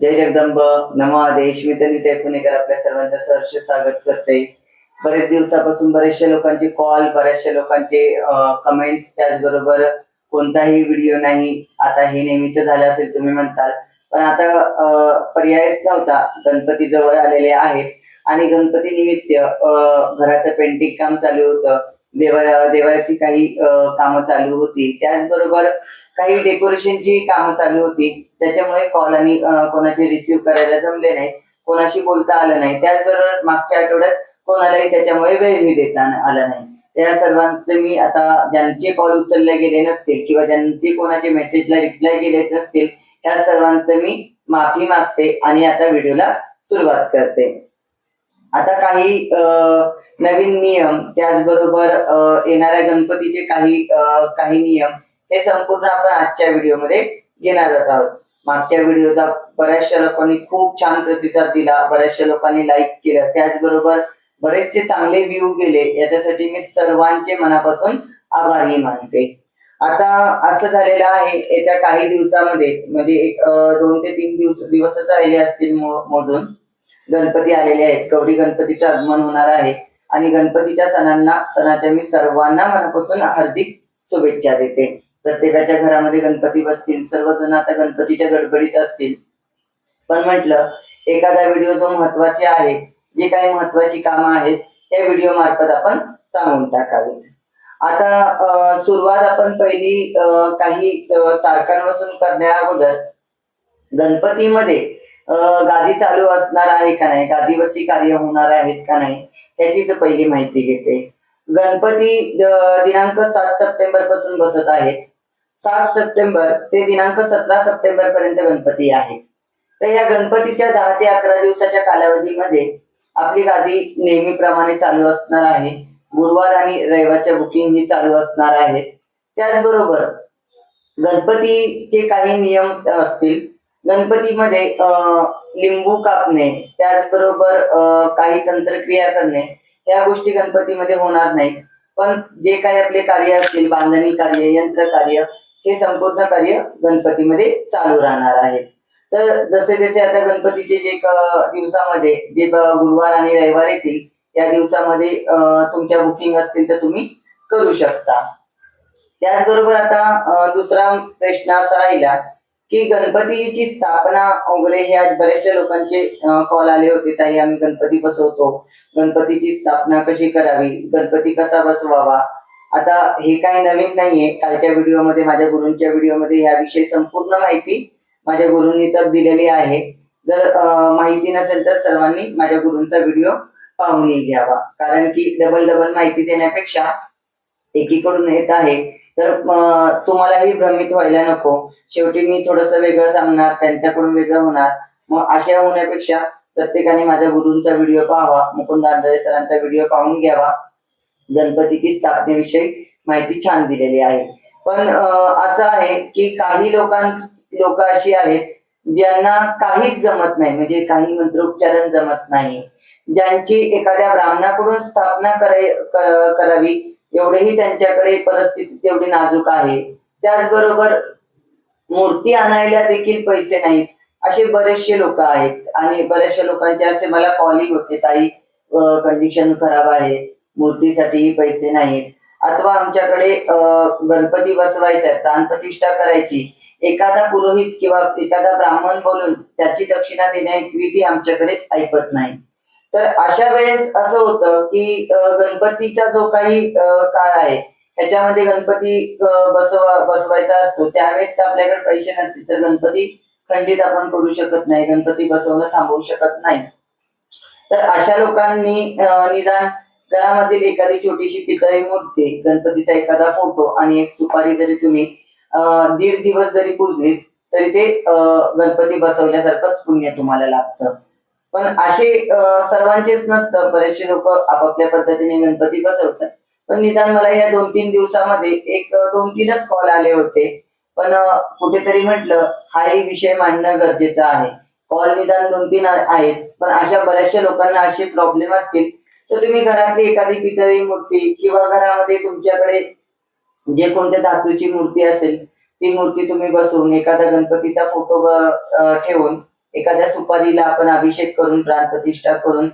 जय जगदंब. नमो आदेश. मी तनिता पुणेकर आपल्या सर्वांचं सहर्ष स्वागत करते. बरेच दिवसापासून बरेचशा लोकांचे कॉल बऱ्याचशा लोकांचे कमेंट्स त्याचबरोबर कोणताही व्हिडिओ नाही. आता हे नेहमीच झालं असेल तुम्ही म्हणताल. पण आता पर्यायच नव्हता. गणपती जवळ आलेले आहेत. आणि गणपती निमित्त घराचं पेंटिंग काम चालू होतं. देवा देवाची काही कामं चालू होती. त्याचबरोबर काही डेकोरेशनची कामं चालू होती. त्याच्यामुळे कॉल आणि कोणाचे रिसिव्ह करायला जमले नाही कोणाशी बोलता आलं नाही. त्याचबरोबर मागच्या आठवड्यात कोणालाही त्याच्यामुळे वेळही देता आला नाही. त्या सर्वांचे मी आता ज्यांचे कॉल उचलले गेले नसतील किंवा ज्यांचे कोणाचे मेसेजला रिप्लाय गेले नसतील त्या सर्वांचं मी माफी मागते आणि आता व्हिडिओला सुरुवात करते. आता काही अं, नवीन नियम त्याचबरोबर अं, येणाऱ्या गणपतीचे काही काही नियम हे संपूर्ण आपण आजच्या व्हिडिओमध्ये घेणार आहोत. मागच्या व्हिडिओचा बऱ्याचशा लोकांनी खूप छान प्रतिसाद दिला बऱ्याचशा लोकांनी लाईक केलं. त्याचबरोबर बरेचसे चांगले व्ह्यू गेले याच्यासाठी मी सर्वांचे मनापासून आभारी मानते. आता असं झालेलं आहे येत्या काही दिवसामध्ये म्हणजे एक दोन ते तीन दिवस दिवसच राहिले असतील मो- मोजून. गणपती आलेले आहेत. गौरी गणपतीचं आगमन होणार आहे. आणि गणपतीच्या सणांना सणाच्या मी सर्वांना मनापासून हार्दिक शुभेच्छा देते. प्रत्येकाच्या घरामध्ये गणपती बसतील सर्वजण आता गणपतीच्या गडबडीत असतील. पण म्हटलं एखादा व्हिडिओ जो महत्त्वाचे आहे जे काही महत्वाची कामं आहेत त्या व्हिडिओ मार्फत आपण सांगून टाकावी. आता सुरुवात आपण पहिली काही तारखांपासून करण्या अगोदर गणपतीमध्ये गादी चालू असणार आहे का नाही? गादीवरती कार्य होणार आहेत का नाही? त्याचीच पहिली माहिती घेते. गणपती दिनांक सात सप्टेंबरपासून बसत आहेत सात सप्टेंबर ते दिनांक सतरा सप्टेंबर पर्यंत गणपती आहे. तर या गणपतीच्या दहा ते अकरा दिवसाच्या कालावधीमध्ये आपली गादी नेहमीप्रमाणे चालू असणार आहे. गुरुवार आणि रविवारच्या बुकिंग ही चालू असणार आहेत. त्याचबरोबर गणपतीचे काही नियम असतील. गणपतीमध्ये लिंबू कापणे त्याचबरोबर काही तंत्रक्रिया करणे या गोष्टी गणपतीमध्ये होणार नाहीत. पण जे काही आपले कार्य असतील बांधणी कार्य यंत्र कार्य हे संपूर्ण कार्य गणपतीमध्ये चालू राहणार आहे. तर जसे जसे आता गणपतीचे जे दिवसामध्ये जे गुरुवार आणि रविवार येतील या दिवसामध्ये तुमच्या बुकिंग असतील तर तुम्ही करू शकता. त्याचबरोबर आता दुसरा प्रश्न असा राहिला की गणपतीची स्थापना वगैरे हे आज बऱ्याचशा लोकांचे कॉल आले होते. ताई आम्ही गणपती बसवतो. गणपतीची स्थापना कशी करावी? गणपती कसा बसवावा? आता हे काही नवीन नाहीये. कालच्या व्हिडिओमध्ये माझ्या गुरूंच्या व्हिडिओमध्ये याविषयी संपूर्ण माहिती माझ्या गुरूंनी तर दिलेली आहे. जर माहिती नसेल तर सर्वांनी माझ्या गुरूंचा व्हिडिओ पाहूनही घ्यावा. कारण की डबल डबल माहिती देण्यापेक्षा एकीकडून येत आहे. तर तुम्हालाही भ्रमित व्हायला नको. शेवटी मी थोडस वेगळं सांगणार त्यांच्याकडून वेगळं होणार. मग अशा होण्यापेक्षा प्रत्येकाने माझ्या गुरुंचा व्हिडिओ पाहावा मुकुंद आंधळे सरांचा व्हिडिओ पाहून घ्यावा. गणपतीची स्थापनेविषयी माहिती छान दिलेली आहे. पण असं आहे की काही लोकां लोक अशी आहेत ज्यांना काहीच जमत नाही म्हणजे काही मंत्रोच्चारण जमत नाही. ज्यांची एखाद्या ब्राह्मणाकडून स्थापना कराय कर- करावी एवढेही त्यांच्याकडे परिस्थिती तेवढी नाजूक आहे. त्याचबरोबर मूर्ती आणायला देखील पैसे नाहीत. असे बरेचसे लोक आहेत. आणि बऱ्याचशा लोकांचे असे मला कॉलिंग होते ताई कंडिशन खराब आहे. मूर्तीसाठीही पैसे नाहीत. अथवा आमच्याकडे गणपती बसवायचा आहे प्राणप्रतिष्ठा करायची. एखादा पुरोहित किंवा एखादा ब्राह्मण बोलून त्याची दक्षिणा देण्याची विधी आमच्याकडे ऐकत नाही. तर अशा वेळेस असं होतं की गणपतीचा जो काही काळ आहे त्याच्यामध्ये गणपती बसवा बसवायचा असतो. त्यावेळेस आपल्याकडे पैसे नसतील तर गणपती खंडित आपण करू शकत नाही. गणपती बसवणं थांबवू शकत नाही. तर अशा लोकांनी निदान घरामधील एखादी छोटीशी पितळी मूर्ती गणपतीचा एखादा फोटो आणि एक सुपारी जरी तुम्ही दीड दिवस जरी पुजलीत तरी ते गणपती बसवण्यासारखंच पुण्य तुम्हाला लागतं पण असे सर्वांचेच नसतं. बरेचसे लोक आपापल्या पद्धतीने गणपती बसवतात. पण निदान मला या दोन तीन दिवसामध्ये एक दोन तीनच कॉल आले होते. पण कुठेतरी म्हटलं हाही विषय मांडणं गरजेचं आहे. कॉल निदान दोन तीन आहेत. पण अशा बऱ्याचशा लोकांना असे प्रॉब्लेम असतील. तर तुम्ही घरातली एखादी पितळी मूर्ती किंवा घरामध्ये तुमच्याकडे जे कोणत्या धातूची मूर्ती असेल ती मूर्ती तुम्ही बसवून एखादा गणपतीचा फोटो ठेवून एखाद्या सुपारीला आपण अभिषेक करून प्राणप्रतिष्ठा करून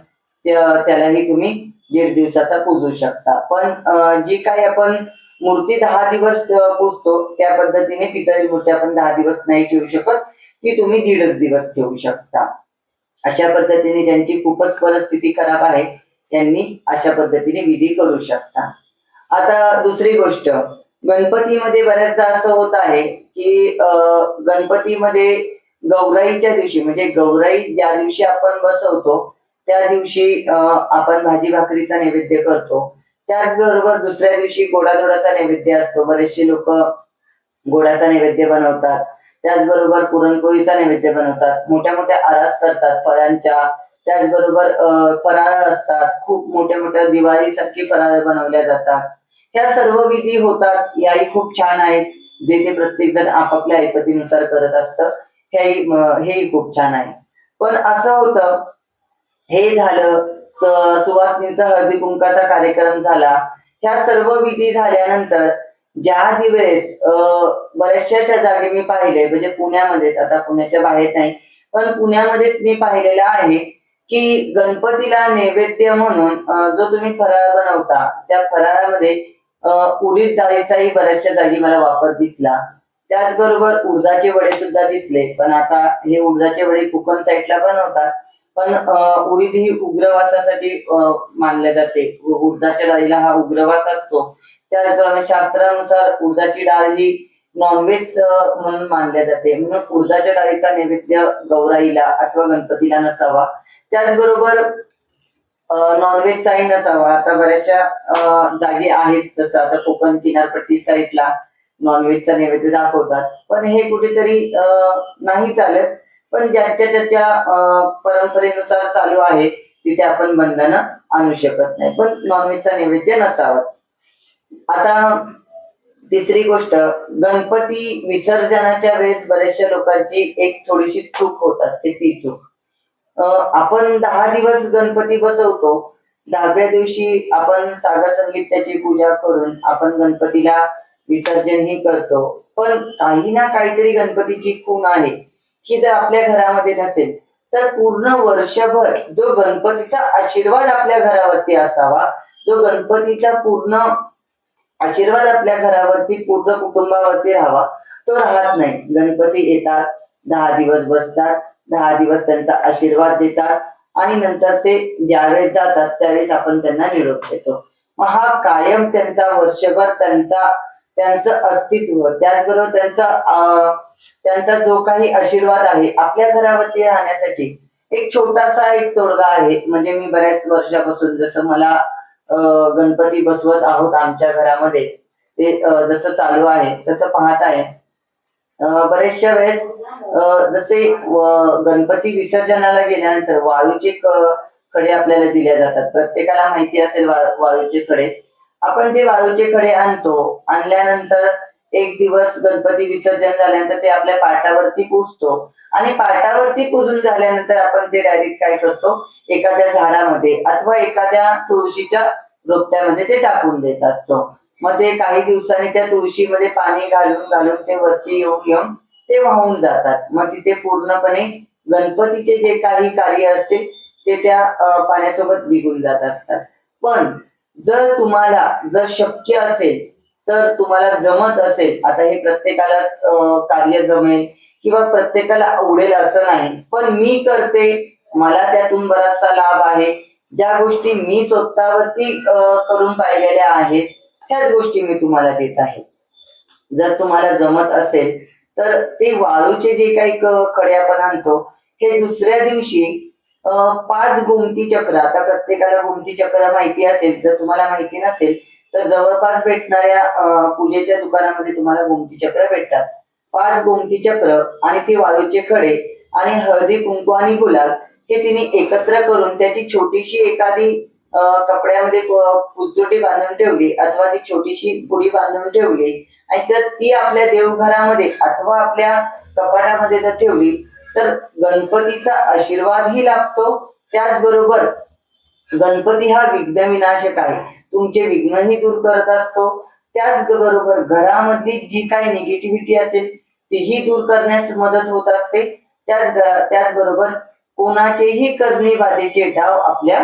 त्यालाही तुम्ही दीड दिवसाचा पूजू शकता. पण जी काही आपण मूर्ती दहा दिवस पूजतो त्या पद्धतीने पितळी मूर्ती आपण दहा दिवस नाही ठेवू शकत ती तुम्ही दीडच दिवस ठेवू शकता. अशा पद्धतीने ज्यांची खूपच परिस्थिती खराब आहे त्यांनी अशा पद्धतीने विधी करू शकता. आता दुसरी गोष्ट गणपतीमध्ये बऱ्याचदा असं होत आहे की गणपतीमध्ये गौराईच्या दिवशी म्हणजे गौराई ज्या दिवशी आपण बसवतो त्या दिवशी आपण भाजी भाकरीचा नैवेद्य करतो. त्याचबरोबर दुसऱ्या दिवशी गोडाधोडाचा नैवेद्य असतो. बरेचसे लोक गोडाचा नैवेद्य बनवतात. त्याचबरोबर पुरणपोळीचा नैवेद्य बनवतात. मोठ्या मोठ्या आरास करतात फळांच्या. त्याचबरोबर फराळ असतात. खूप मोठ्या मोठ्या दिवाळीसारखी फराळ बनवल्या जातात. ह्या सर्व विधी होतात. याही खूप छान आहेत. जे ते प्रत्येक जण आपापल्या ऐपतीनुसार करत असतं. हेही हेही खूप छान आहे. पण असं होतं हे झालं सुवासनीचा हळदी कुंकाचा कार्यक्रम झाला. ह्या सर्व विधी झाल्यानंतर ज्या दिवस बऱ्याचशा जागे जागी मी पाहिले म्हणजे पुण्यामध्ये आता पुण्याच्या बाहेर नाही पण पुण्यामध्येच मी पाहिलेलं आहे की गणपतीला नैवेद्य म्हणून जो तुम्ही फराळ बनवता त्या फराळामध्ये उडीद डाळीचाही बऱ्याचशा जागी मला वापर दिसला. त्याचबरोबर उडदाचे वडे सुद्धा दिसले. पण आता हे उडदाचे वडे कोकण साईडला बनवतात. पण उडीद ही उग्रवासासाठी मानले जाते. उ- उडदाच्या डाळीला हा उग्रवास असतो. त्याचप्रमाणे शास्त्रानुसार उडदाची डाळ ही नॉनव्हेज म्हणून मानल्या जाते. म्हणून उडदाच्या डाळीचा नैवेद्य गौराईला अथवा गणपतीला नसावा. त्याचबरोबर नॉनव्हेजचाही नसावा. आता बऱ्याचशा जागी आहेत तसं. आता कोकण किनारपट्टी साईडला नॉनव्हेजचा नैवेद्य दाखवतात. पण हे कुठेतरी अं, नाही चालत. पण ज्याच्या ज्याच्या परंपरेनुसार चालू आहे तिथे आपण बंधनं आणू शकत नाही. पण नॉनव्हेजचा नैवेद्य नसावाच. आता तिसरी गोष्ट गणपती विसर्जनाच्या वेळेस बऱ्याचशा लोकांची एक थोडीशी चूक होत असते ती चूक. अं, आपण दहा दिवस गणपती बसवतो. दहाव्या दिवशी आपण सागर संगीत त्याची पूजा करून आपण गणपतीला विसर्जन ही करतो. पण काही ना काहीतरी गणपतीची खूण आहे. की जर आपल्या घरामध्ये नसेल तर पूर्ण वर्षभर जो गणपतीचा आशीर्वाद आपल्या घरावरती असावा जो गणपतीचा पूर्ण आशीर्वाद आपल्या घरावरती पूर्ण कुटुंबावरती राहावा तो राहत नाही. गणपती येतात दहा दिवस बसतात दहा दिवस त्यांचा आशीर्वाद देतात आणि नंतर ते ज्यावेळेस जातात त्यावेळेस आपण त्यांना निरोप देतो. मग हा कायम त्यांचा वर्षभर त्यांचा त्यांचं अस्तित्व त्याचबरोबर त्यांचा अं, त्यांचा जो काही आशीर्वाद आहे आपल्या घरावरती राहण्यासाठी एक छोटासा एक तोडगा आहे. म्हणजे मी बऱ्याच वर्षापासून जसं मला गणपती बसवत आहोत आमच्या घरामध्ये ते जसं चालू आहे तसं पाहत आहे. बरेचशा वेळेस जसे गणपती विसर्जनाला गेल्यानंतर वाळूचे खडे आपल्याला दिल्या जातात. प्रत्येकाला माहिती असेल वाळूचे खडे. आपण ते वाळूचे खडे आणतो. आणल्यानंतर एक दिवस गणपती विसर्जन झाल्यानंतर ते आपल्या पाटावरती पुजतो. आणि पाटावरती पुजून झाल्यानंतर आपण ते डायरेक्ट काय करतो? एखाद्या झाडामध्ये अथवा एखाद्या तुळशीच्या रोपट्यामध्ये ते टाकून देत असतो. मग ते काही दिवसांनी त्या तुळशीमध्ये पाणी घालून घालून ते वरती येऊन येऊन ते वाहून जातात. मग तिथे पूर्णपणे गणपतीचे जे काही कार्य असते ते त्या पाण्यासोबत निघून जात असतात. पण जर तुम्हाला जर शक्य असेल तर तुम्हाला जमत असेल आता हे प्रत्येकालाच कार्य जमेल किंवा प्रत्येकाला आवडेल असं नाही पण मी करते मला त्यातून बराचसा लाभ आहे. ज्या गोष्टी मी स्वतःवरती करून पाहिलेल्या आहेत त्याच गोष्टी मी तुम्हाला देत आहे. जर तुम्हाला जमत असेल तर ते वाळूचे जे काही कडे आपण आणतो हे दुसऱ्या दिवशी पाच गोमती चक्र. आता प्रत्येकाला गोमती चक्र माहिती असेल जर तुम्हाला माहिती नसेल तर जवळपास भेटणाऱ्या पूजेच्या दुकानामध्ये तुम्हाला गोमती चक्र भेटतात. पाच गोमती चक्र आणि ते वाळूचे खडे आणि हळदी कुंकू आणि गुलाल हे तिने एकत्र करून त्याची छोटीशी एखादी कपड्यामध्ये पुजोटी बांधून ठेवली अथवा ती छोटीशी पुडी बांधून ठेवली आणि जर ती आपल्या देवघरामध्ये अथवा आपल्या कपाटामध्ये जर ठेवली तर गणपतीचा आशीर्वादही लाभतो. त्याचबरोबर गणपती हा विघ्न विनाशक आहे. तुमचे विघ्नही दूर करत असतो. त्याचबरोबर घरामधली जी काही निगेटिव्हिटी असेल तीही दूर करण्यास मदत होत असते. त्याच त्याचबरोबर कोणाचेही करणी बाधेचे डाव आपल्या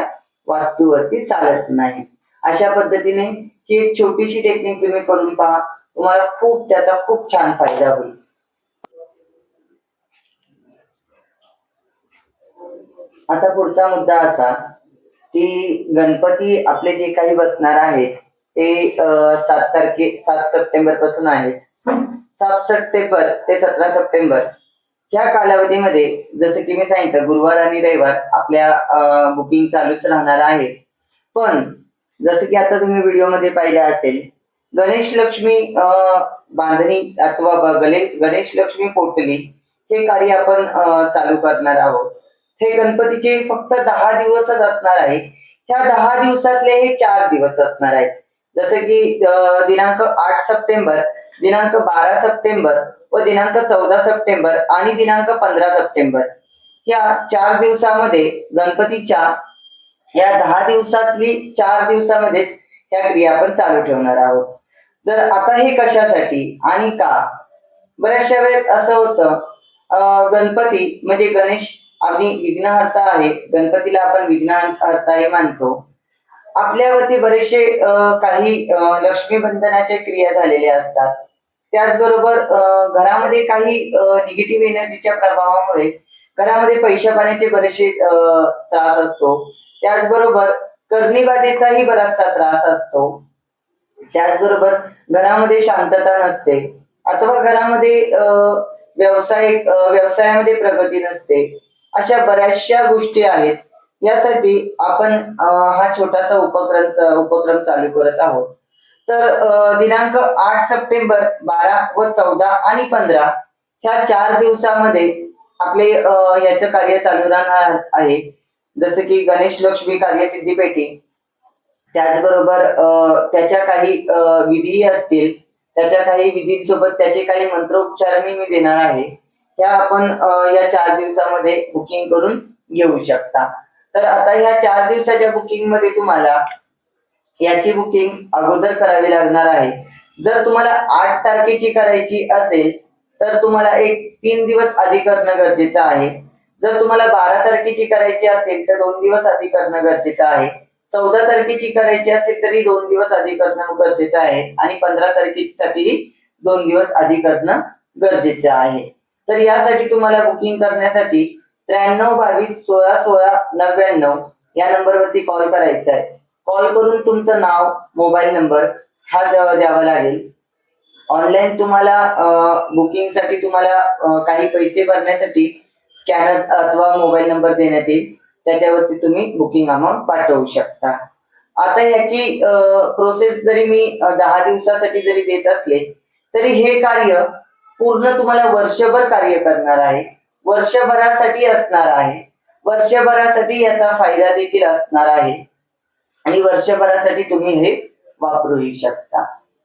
वास्तूवरती चालत नाही अशा पद्धतीने ही एक छोटीशी टेक्निक तुम्ही करून पहा. तुम्हाला खूप त्याचा खूप छान फायदा होईल. आता पुढचा मुद्दा असा की गणपती आपले जे काही बसणार आहेत ते सात तारखे सात सप्टेंबरपासून आहेत सात सप्टेंबर ते सतरा सप्टेंबर ह्या कालावधीमध्ये जसं की मी सांगितलं गुरुवार आणि रविवार आपल्या बुकिंग चालूच राहणार आहे. पण जसं की आता तुम्ही व्हिडिओमध्ये पाहिलं असेल गणेश लक्ष्मी बांधणी अथवा गणेश लक्ष्मी पोटली हे कार्य आपण चालू करणार आहोत. हे गणपतीचे फक्त दहा दिवसच असणार आहे ह्या दहा दिवसातले हे चार दिवस असणार आहेत. जसे की दिनांक आठ सप्टेंबर दिनांक बारा सप्टेंबर व दिनांक चौदा सप्टेंबर आणि दिनांक पंधरा सप्टेंबर. या चार दिवसामध्ये गणपतीच्या या दहा दिवसातली चार दिवसामध्येच ह्या क्रिया आपण चालू ठेवणार आहोत. तर आता हे कशासाठी आणि का? बऱ्याचशा वेळेस असं होतं गणपती म्हणजे गणेश आम्ही विघ्नहर्ता आहे. गणपतीला आपण विघ्नहर्ता हे मानतो. आपल्यावरती बरेचसे काही लक्ष्मी बंधनाच्या क्रिया झालेल्या असतात. त्याचबरोबर अं, घरामध्ये काही निगेटिव्ह एनर्जीच्या प्रभावामुळे घरामध्ये पैशा पाण्याचे बरेचसे त्रास असतो. त्याचबरोबर कर्णीबाधेचाही बराचसा त्रास असतो. त्याचबरोबर घरामध्ये शांतता नसते. अथवा घरामध्ये अं, व्यवसायिक व्यवसायामध्ये प्रगती नसते. अशा बऱ्याचशा गोष्टी आहेत. यासाठी आपण हा छोटासा उपक्रम उपक्रम चालू करत आहोत. तर दिनांक आठ सप्टेंबर बारा व चौदा आणि पंधरा ह्या चार दिवसामध्ये आपले याचं कार्य चालू राहणार आहे. जसं की गणेश लक्ष्मी कार्यसिद्धी पेटी त्याचबरोबर त्याच्या काही विधी असतील त्याच्या काही विधींसोबत त्याचे काही मंत्रोपचारही मी देणार आहे. ह्या आपण या चार दिवसामध्ये बुकिंग करून घेऊ शकता. तर आता ह्या चार दिवसाच्या बुकिंगमध्ये तुम्हाला याची बुकिंग अगोदर करावी लागणार आहे. जर तुम्हाला आठ तारखेची करायची असेल तर तुम्हाला एक तीन दिवस आधी करणं गरजेचं आहे. जर तुम्हाला बारा तारखेची करायची असेल तर दोन दिवस आधी करणं गरजेचं आहे. चौदा तारखेची करायची असेल तरी दोन दिवस आधी करणं गरजेचं आहे. आणि पंधरा तारखेसाठीही दोन दिवस आधी करणं गरजेचं आहे. तर यासाठी तुम्हाला बुकिंग करण्यासाठी त्र्याण्णव बावीस सोळा सोळा नव्याण्णव या नंबरवरती कॉल करायचा आहे. कॉल करून तुमचं नाव मोबाईल नंबर हा द्यावा लागेल. ऑनलाईन तुम्हाला बुकिंगसाठी तुम्हाला काही पैसे भरण्यासाठी स्कॅनर अथवा मोबाईल नंबर देण्यात येईल. त्याच्यावरती तुम्ही बुकिंग अमाऊंट पाठवू शकता. आता याची प्रोसेस जरी मी दहा दिवसासाठी जरी देत असले तरी हे कार्य पूर्ण तुम्हाला वर्षभर कार्य करणार आहे. वर्षभरासाठी असणार आहे. वर्षभरासाठी याचा फायदा देखील असणार आहे. आणि वर्षभरासाठी तुम्ही हे वापरूही शकता.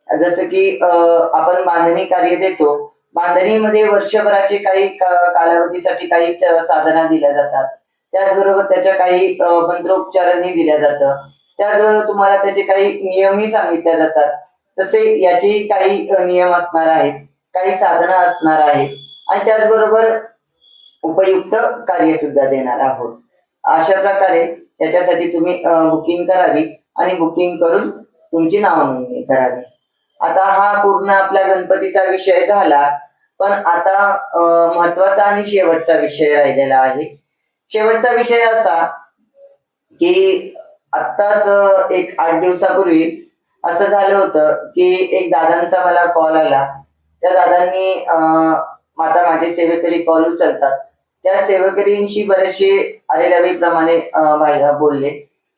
जसं की आपण बांधणी कार्य देतो. बांधणीमध्ये वर्षभराचे काही कालावधीसाठी काही साधना दिल्या जातात. त्याचबरोबर त्याच्या काही मंत्रोपचारांनी दिल्या जातं. त्याचबरोबर तुम्हाला त्याचे काही नियमही सांगितले जातात. तसे याचेही काही नियम असणार आहेत. काही साधना असणार आहेत. आणि त्याचबरोबर उपयुक्त कार्य सुद्धा देणार आहोत. अशा प्रकारे त्याच्यासाठी तुम्ही बुकिंग करावी आणि बुकिंग करून तुमची नावनोंदणी करावी. आता हा पूर्ण आपला गणपतीचा विषय झाला पण आता महत्त्वाचा आणि शेवटचा विषय राहिलेला आहे. शेवटचा विषय असा की आत्ताच एक आठ दिवसापूर्वी असं झालं होतं की एक दादांचा मला कॉल आला. त्या दादांनी माता माझे सेवेकरी कॉल उचलतात. त्या सेवेकरींशी बरेचसे आलेल्या अं, बोलले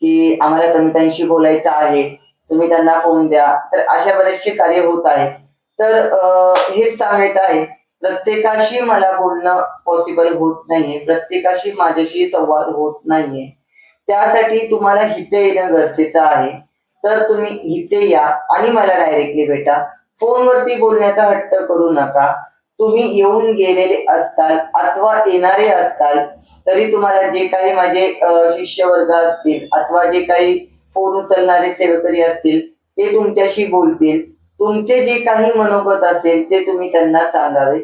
की आम्हाला संतांशी बोलायचं आहे. तुम्ही त्यांना फोन द्या. तर अशा बरेचसे कार्य होत आहेत तर हेच सांगायचं आहे. प्रत्येकाशी मला बोलणं पॉसिबल होत नाहीये. प्रत्येकाशी माझ्याशी संवाद होत नाहीये. त्यासाठी तुम्हाला हिते येणं गरजेचं आहे. तर तुम्ही इथे या आणि मला डायरेक्टली भेटा. फोनवरती बोलण्याचा हट्ट करू नका. तुम्ही येऊन गेलेले असताल अथवा येणारे असताल तरी तुम्हाला जे काही माझे शिष्यवर्ग असतील अथवा जे काही फोन उचलणारे सेवकरी असतील ते तुमच्याशी बोलतील. तुमचे जे काही मनोगत असेल ते तुम्ही त्यांना सांगावे.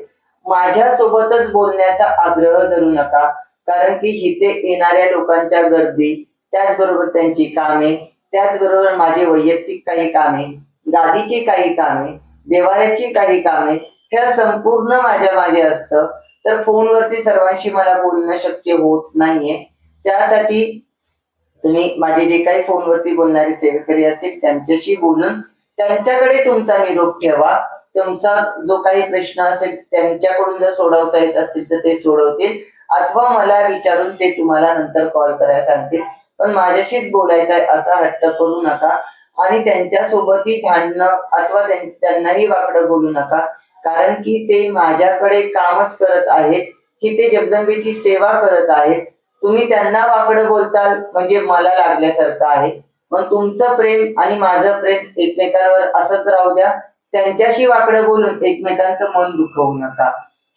माझ्यासोबतच बोलण्याचा आग्रह धरू नका कारण की इथे येणाऱ्या लोकांच्या गर्दी त्याचबरोबर त्यांची कामे त्याचबरोबर माझे वैयक्तिक काही कामे गादीची काही कामे देवाऱ्याची काही कामे हे संपूर्ण माझ्या मागे असतं. तर फोनवरती सर्वांशी मला बोलणं शक्य होत नाहीये. त्यासाठी तुम्ही माझे जे काही फोनवरती बोलणारे सेवेकरी असतील त्यांच्याशी बोलून त्यांच्याकडे तुमचा निरोप ठेवा. तुमचा जो काही प्रश्न असेल त्यांच्याकडून जर सोडवता येत असतील तर ते सोडवतील. अथवा मला विचारून ते तुम्हाला नंतर कॉल करायला सांगतील. पण माझ्याशीच बोलायचं आहे असा हट्ट करू नका. आणि त्यांच्यासोबतही भांडणं अथवा त्यांनाही वाकडं बोलू नका. कारण की ते माझ्याकडे कामच करत आहेत की ते जगदंबेची सेवा करत आहेत. तुम्ही त्यांना वाकडं बोलताल म्हणजे मला लागल्यासारखं आहे. मग तुमचं प्रेम आणि माझं प्रेम एकमेकांवर असंच राहू द्या. त्यांच्याशी वाकडं बोलून एकमेकांचं मन दुखवू नका.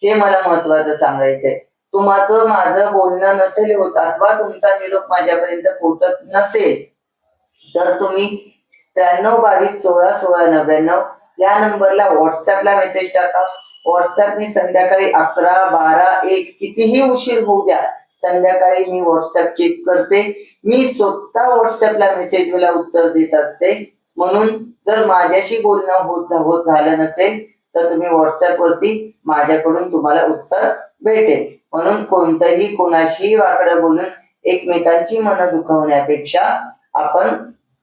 हे मला महत्वाचं सांगायचंय. तुम्हाला माझं बोलणं नसेल होत अथवा तुमचा निरोप माझ्यापर्यंत पोहोचत नसेल तर तुम्ही त्र्याण्णव बावीस सोळा सोळा नव्याण्णव या नंबरला व्हॉट्सअपला मेसेज टाका. व्हॉट्सअपने संध्याकाळी अकरा बारा एक कितीही उशीर होऊ द्या संध्याकाळी मी व्हॉट्सअप चेक करते. मी स्वतः व्हॉट्सअपला मेसेजला उत्तर देत असते. म्हणून जर माझ्याशी बोलणं होत होत झालं नसेल तर तुम्ही व्हॉट्सअप वरती माझ्याकडून तुम्हाला उत्तर भेटेल. म्हणून कोणतंही कोणाशीही वाकडं बोलून एकमेकांची मनं दुखवण्यापेक्षा आपण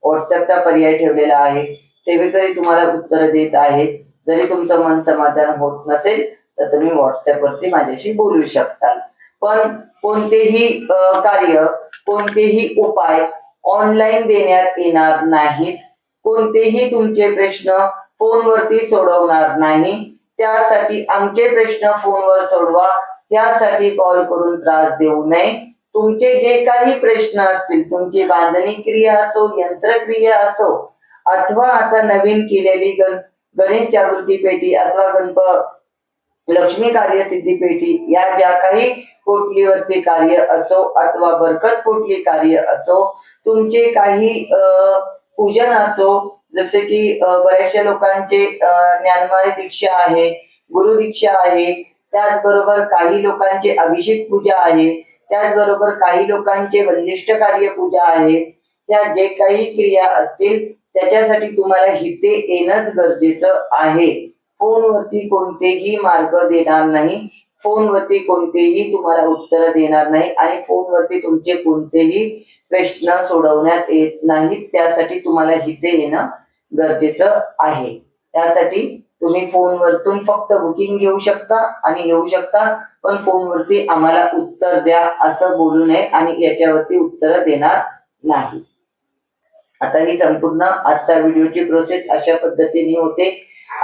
व्हॉट्सअपचा पर्याय ठेवलेला आहे. सेवेकडे तुम्हाला उत्तर देत आहेत. जरी तुमचं मन समाधान होत नसेल तर तुम्ही व्हॉट्सअपवरती माझ्याशी बोलू शकता. पण कोणतेही कार्य कोणतेही उपाय ऑनलाईन देण्यात येणार नाहीत. कोणतेही तुमचे प्रश्न फोनवरती सोडवणार नाही. त्यासाठी आमचे प्रश्न फोनवर सोडवा. त्यासाठी कॉल करून त्रास देऊ नये. तुमचे जे काही प्रश्न असतील तुमची बांधणी क्रिया असो यंत्रक्रिया असो अथवा आता नवीन केलेली गण गणेश जागृती पेटी अथवा गणप लक्ष्मी कार्यसिद्धी पेटी या ज्या काही पोटलीवरती कार्य असो अथवा बरकत पोटली कार्य असो तुमचे काही अं, पूजन असो जसे की बऱ्याचशा लोकांचे ज्ञानमाळी दीक्षा आहे गुरु दीक्षा आहे त्याचबरोबर काही लोकांचे अभिषेक पूजा आहे त्याचबरोबर काही लोकांचे बंदिष्ट कार्य पूजा आहे. त्या जे काही क्रिया असतील त्याच्यासाठी तुम्हाला हिते येणंच गरजेचं आहे. फोनवरती कोणतेही मार्ग देणार नाही. फोनवरती कोणतेही तुम्हाला उत्तर देणार नाही आणि फोनवरती तुमचे कोणतेही प्रश्न सोडवण्यात येत नाहीत. त्यासाठी तुम्हाला हिते येणं गरजेचं आहे. त्यासाठी तुम्ही फोनवरतून फक्त बुकिंग घेऊ शकता आणि येऊ शकता पण फोनवरती आम्हाला उत्तर द्या असं बोलू नये आणि याच्यावरती उत्तर देणार नाही. आता ही संपूर्ण आजचा व्हिडिओची प्रोसेस अशा पद्धतीने होते.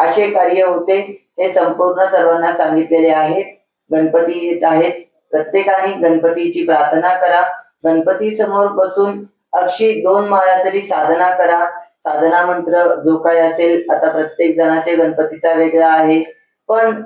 असे कार्य होते हे संपूर्ण सर्वांना सांगितलेले आहेत गणपती येत आहेत. प्रत्येकाने गणपतीची प्रार्थना करा. गणपती समोर बसून अक्षी दोन माळा तरी साधना करा. साधना मंत्र जो काय असेल आता प्रत्येक जणाचे गणपतीचा वेगळा आहे. पण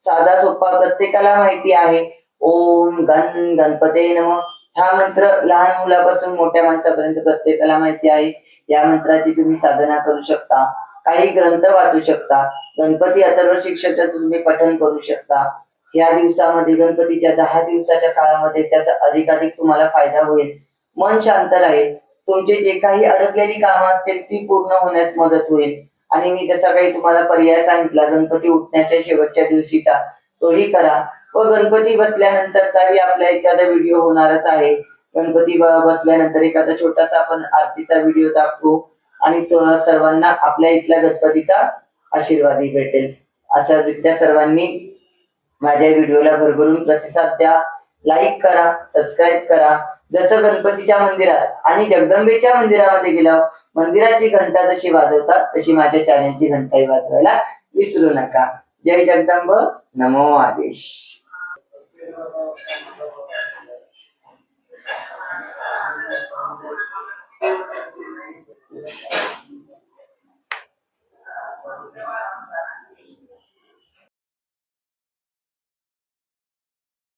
साधा सोपा प्रत्येकाला माहिती आहे. ओम गण गणपते नम. हा मंत्र लहान मुलापासून मोठ्या माणसापर्यंत प्रत्येकाला माहिती आहे. या मंत्राची तुम्ही साधना करू शकता. काही ग्रंथ वाचू शकता. गणपती अथर्व शिक्षकाचं तुम्ही पठण करू शकता. या दिवसामध्ये गणपतीच्या दहा दिवसाच्या काळामध्ये त्याचा अधिकाधिक तुम्हाला फायदा होईल. मन शांत राहील. तुमचे जे काही अडकलेली कामं असतील ती पूर्ण होण्यास मदत होईल. आणि मी जसा काही तुम्हाला पर्याय सांगितला गणपती उठण्याच्या शेवटच्या दिवशीचा तोही करा. व गणपती बसल्यानंतरचाही आपला एखादा व्हिडिओ होणारच आहे. गणपती बसल्यानंतर एखादा छोटासा आपण आरतीचा व्हिडिओ दाखवू. आणि तो सर्वांना आपल्या इथल्या गणपतीचा आशीर्वादही भेटेल. अशा रित्या सर्वांनी माझ्या व्हिडिओला भरभरून प्रतिसाद द्या. लाईक करा सबस्क्राईब करा. जसं गणपतीच्या मंदिरात आणि जगदंबेच्या मंदिरामध्ये गेलं मंदिराची घंटा जशी वाजवतात तशी माझ्या चॅनेलची घंटाही वाजवायला विसरू नका जय जगदंब नमो आदेश